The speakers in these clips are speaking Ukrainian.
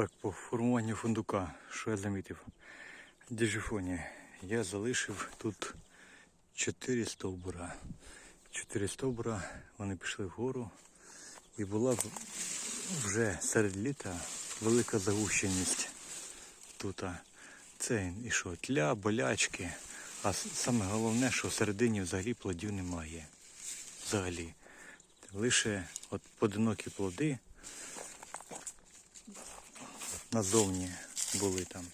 Так, по формуванню фундука, що я замітив? Діжифоні. Я залишив тут 4 стовбура. 4 стовбура, вони пішли вгору. І була вже серед літа велика загущеність тут. Це і що, тля, болячки. А саме головне, що всередині взагалі плодів немає. Взагалі. Лише от поодинокі плоди назовні були там.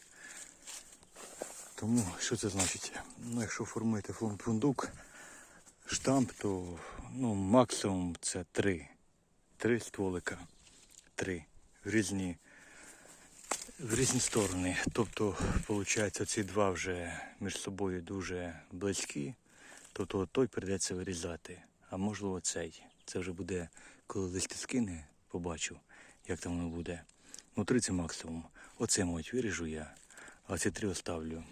Тому що це значить? Ну, якщо формуєте фун- фундук, штамп, то ну, максимум це три. Три стволика. Три. В різні, в різні сторони. Тобто, виходить, ці два вже між собою дуже близькі. Тобто той прийдеться вирізати. А можливо цей. Це вже буде, коли листя скине, побачу, як там воно буде. Ну, три це максимум. Оце, мабуть, виріжу я, а ці три оставлю.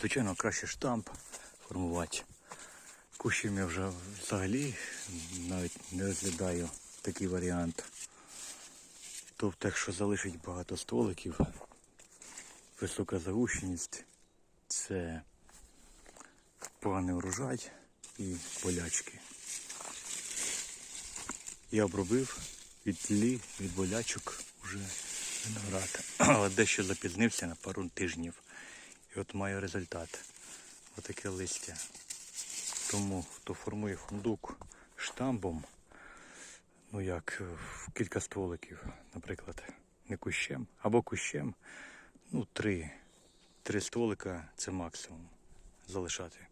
Звичайно, краще штамп формувати. Кущів я вже взагалі навіть не розглядаю такий варіант. Тобто, якщо залишить багато стволиків, висока загущеність, це поганий урожай і болячки. Я обробив від тлі, від болячок вже виноград. Але дещо запізнився на пару тижнів. І от маю результат. Отаке листя. Тому хто формує фундук штамбом, ну як е, в кілька стволиків, наприклад, не кущем, або кущем, ну три. Три стволика це максимум залишати.